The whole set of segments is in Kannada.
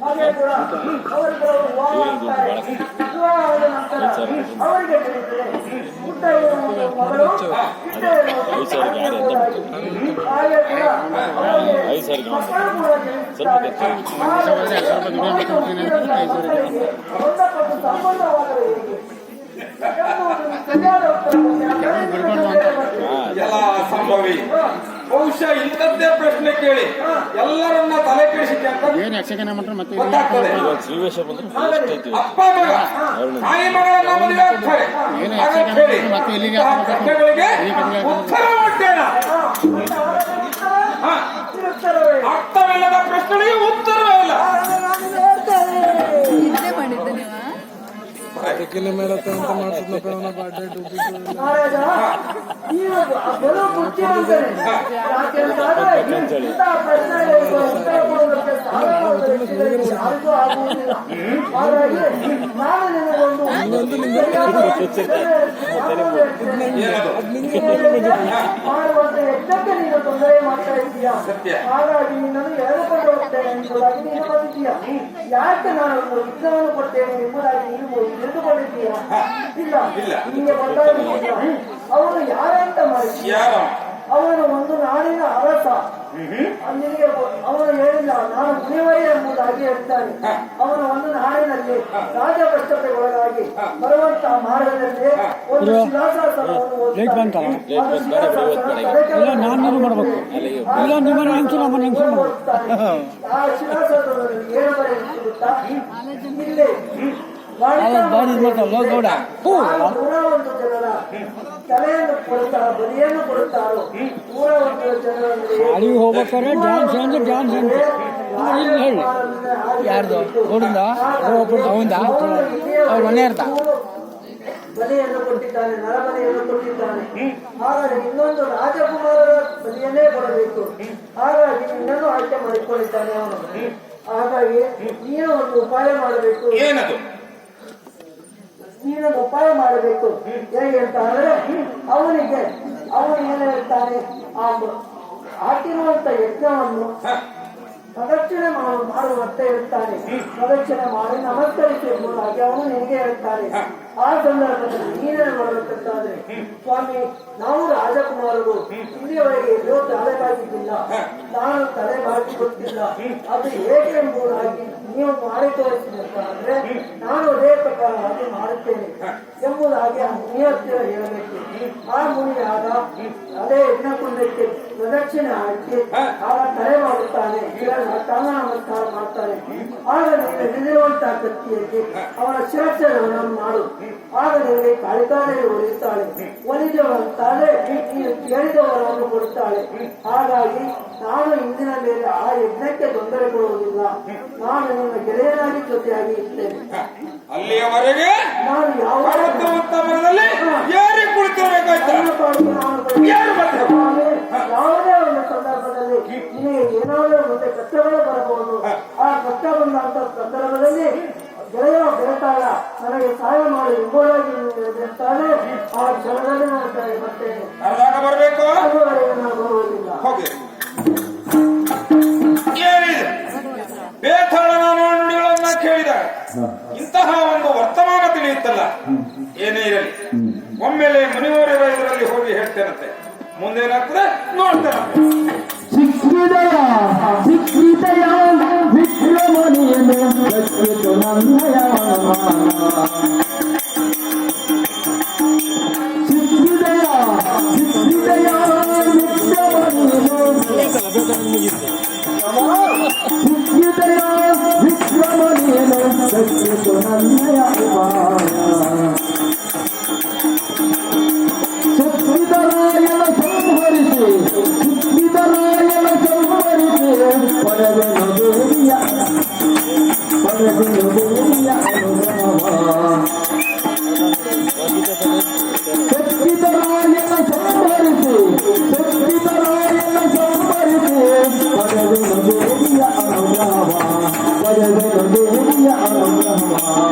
ಹಾಗೆ ಕೂಡ ಅವರು ಕೆಲವರು ಎಲ್ಲ ಸಂಭವಿ ಬಹುಶಃ ಇಂಥದ್ದೇ ಪ್ರಶ್ನೆ ಕೇಳಿ ಎಲ್ಲರನ್ನ ತಲೆ ಕೆಡಿಸಿಕೆ ಅಂತ ಏನು ಯಕ್ಷಗಾನ ಮಾಡ್ರೆ ಮತ್ತೆ ಗೊತ್ತಾಗ್ತದೆ ಶ್ರೀವೇಶ ಅಪ್ಪ ಮಗ ತಾಯಿ ಮಗಳನ್ನ ಮದುವೆ ಆಗ್ತಾರೆ ಏನು ಹಾಗಾಗಿ ಮತ್ತೆ ಇಲ್ಲಿಗೆ? ಪ್ರಶ್ನೆಗಳಿಗೆ ಉತ್ತರ ಮಹಾರಾಜ ನೀವು ಬಲು ಬುದ್ಧಿವಂತನೆ ಯಾಕೆಂದ್ರೆ ಇಂತಹ ಪ್ರಶ್ನೆಗಳಿಗೆ ಉತ್ತರ ಕೊಡುವುದಕ್ಕೆ ಸಾಧಾರಣವಾದ ವ್ಯಕ್ತಿಗಳಿಗೆ ತೊಂದರೆ ಮಾಡ್ತಾ ಸತ್ಯ. ಹಾಗಾಗಿ ನಿನ್ನನ್ನು ಎಳೆದುಕೊಂಡು ಹೋಗ್ತೇನೆ ಎಂಬುದಾಗಿ ನೀನು ಬಂದಿದ್ದೀಯಾ ಯಾಕೆ ನಾನು ಒಂದು ವಿಘ್ನವನ್ನು ಕೊಡ್ತೇನೆ ಎಂಬುದಾಗಿ ನೀನು ತಿಳಿದುಕೊಂಡಿದ್ದೀಯಾ? ಇಲ್ಲ. ನಿಮಗೆ ಬಂದಾಗ ಅವನು ಯಾರಂತ ಯಾರು? ಅವನು ಒಂದು ನಾಡಿನ ಅರಸ. ನಿನಗೆ ಅವನು ಹೇಳಿಲ್ಲ ನಾನು ಮುನಿವರಿ ಎಂಬುದಾಗಿ ಹೇಳ್ತಾನೆ. ಅವನು ಒಂದು ನಾಡಿನಲ್ಲಿ ಒಳಗಾಗಿ ಬರುವಂತಹ ಮಾರ್ಗದಲ್ಲಿ ಒಂದು ಶಿಲಾಶಾಸನವನ್ನು ಮಾಡ್ಬೇಕು. ಇಲ್ಲ ನಿಮ್ಮ ಹೆಂಗಸು ನಮ್ಮ ಹೆಂಗಸು ಮಾಡ್ಬೇಕು. ಆ ಶಿಲಾಶಾಸನದಲ್ಲಿ ಏನು ಬರೆಯುತ್ತೆ ಗೊತ್ತಾ? ಇಲ್ಲಿ. ಗೌಡ. ಒಂದು ಜನರ ತಲೆಯನ್ನು ಕೊಡುತ್ತಾರೆ ಬಲಿಯನ್ನು ಕೊಡುತ್ತಾರೋ. ನೂರ ಒಂದು ಜನರಲ್ಲಿ ಅಲ್ಲಿಗೆ ಹೋಗ್ಬೇಕಾದ್ರೆ ಡ್ಯಾನ್ಸ್ ಅಂದ್ರೆ ಡ್ಯಾನ್ಸ್ ಅಂತ ಇಲ್ಲಿ ಹೇಳಿ. ಯಾರ್ದು? ಗೌಡಿಂದ ಅವಂದ ಅವ್ರ ಮನೆ ಇರ್ತ ಬಲಿಯನ್ನು ಕೊಟ್ಟಿದ್ದಾನೆ ನರಬಲಿಯನ್ನು ಕೊಟ್ಟಿದ್ದಾನೆ ಹಾಗಾಗಿ ಇನ್ನೊಂದು ರಾಜಕುಮಾರರ ಬಲಿಯನ್ನೇ ಕೊಡಬೇಕು. ಹಾಗಾಗಿ ನಿನ್ನನ್ನು ಆಯ್ಕೆ ಮಾಡಿಕೊಂಡಿದ್ದಾನೆ ಅವನು. ಹಾಗಾಗಿ ನೀನು ಒಂದು ಉಪಾಯ ಮಾಡಬೇಕು. ಏನದು? ನೀನು ಉಪಾಯ ಮಾಡಬೇಕು. ಹೇಗೆ ಅಂತ ಅಂದ್ರೆ ಅವನಿಗೆ, ಅವನು ಏನು ಹೇಳ್ತಾನೆ? ಆ ಹಾಕಿರುವಂತ ಯಜ್ಞವನ್ನು ಪ್ರದಕ್ಷಿಣೆ ಮಾಡು ಮಾಡುವಂತೆ ಹೇಳ್ತಾನೆ. ಪ್ರದಕ್ಷಿಣೆ ಮಾಡಿ ನಮಸ್ಕರಿಸಿ ಎಂಬುದಾಗಿ ಅವನು ನಿನಗೆ ಹೇಳ್ತಾನೆ. ಆ ಸಂದರ್ಭದಲ್ಲಿ ನೀನೇನು ಮಾಡಬೇಕಂತಾದ್ರೆ ಸ್ವಾಮಿ, ನಾವು ರಾಜಕುಮಾರರು, ಇಲ್ಲಿಯವರೆಗೆ ಎಲ್ಲೋ ತಲೆ ಬಾಗಿದ್ದಿಲ್ಲ ನಾನು ತಲೆ ಬಾಗಿ ಗೊತ್ತಿಲ್ಲ ಅದು ಹೇಗೆ ಎಂಬುದಾಗಿ ನೀವು ಮಾಡಿ ತೋರಿಸಿದ್ರೆ ನಾನು ಅದೇ ಪ್ರಕಾರವಾಗಿ ಮಾಡುತ್ತೇನೆ. ಎಂಬುದಾಗಿ ಆ ಮುನಿಯ ಹತ್ತಿರ ಹೇಳಬೇಕು. ಆ ಮುನಿಯಾದ ಅದೇ ಯಜ್ಞಕುಂಡಕ್ಕೆ ಪ್ರದಕ್ಷಿಣೆ ಹಾಕಿ ಆಗ ತಲೆ ಮಾಡುತ್ತಾನೆ. ಕಾಲ ನಮಸ್ಕಾರ ಮಾಡ್ತಾನೆ. ಆಗ ನೀನು ಹಿಡಿದಿರುವಂತಹ ಕತ್ತಿಯಲ್ಲಿ ಅವನ ಶಿರಕ್ಷಣವನ್ನು ಮಾಡು. ಆಗ ನಿನಗೆ ಕಾಳಿಕಾದೇವಿ ಒಲಿಯುತ್ತಾಳೆ. ಒಲಿದವರಂತಾಳೆ ನೀನು ಕೇಳಿದವರನ್ನು ಕೊಡುತ್ತಾಳೆ. ಹಾಗಾಗಿ ನಾನು ಇಂದಿನ ಮೇಲೆ ಆ ಯಜ್ಞಕ್ಕೆ ತೊಂದರೆ ಕೊಡುವುದಿಲ್ಲ. ನಾನು ನಿಮ್ಮ ಗೆಳೆಯನಾಗಿ ಜೊತೆಯಾಗಿ ಇರ್ತೇನೆ ಅಲ್ಲಿಯವರೆಗೆ ನಾನು ಯಾವ ಪರ್ವತ ವರ್ತಮಾನ ತಿಳಿಯುತ್ತಲ್ಲ ಏನೇ ಇರಲಿ ಒಮ್ಮೆಲೆ ಮುನಿವರರ ಇದರಲ್ಲಿ ಹೋಗಿ ಹೇಳ್ತೇನಂತೆ ಮುಂದೇನಾಗ್ತದೆ ನೋಡ್ತೇನೆ ಸಿಕ್ಕಿದಯ ಸಿಕ್ಕಿದಯ ವಿಕ್ರಮಣಿಯನ್ನು يا رب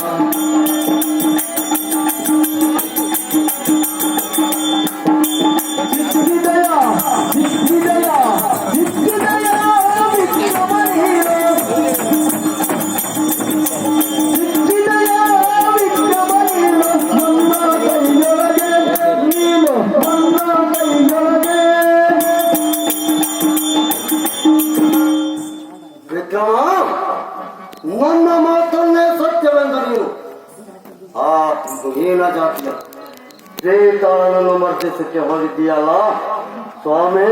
ಧರ್ಮವನ್ನೇ ಸತ್ಯವೆಂದರೇನು ಆ ಹೀನ ಜಾತಿಯ ಶ್ರೀತಾನನ್ನು ಮರ್ತಿಸಕ್ಕೆ ಹೋಗಿದ್ದೀಯಲ್ಲ ಸ್ವಾಮಿ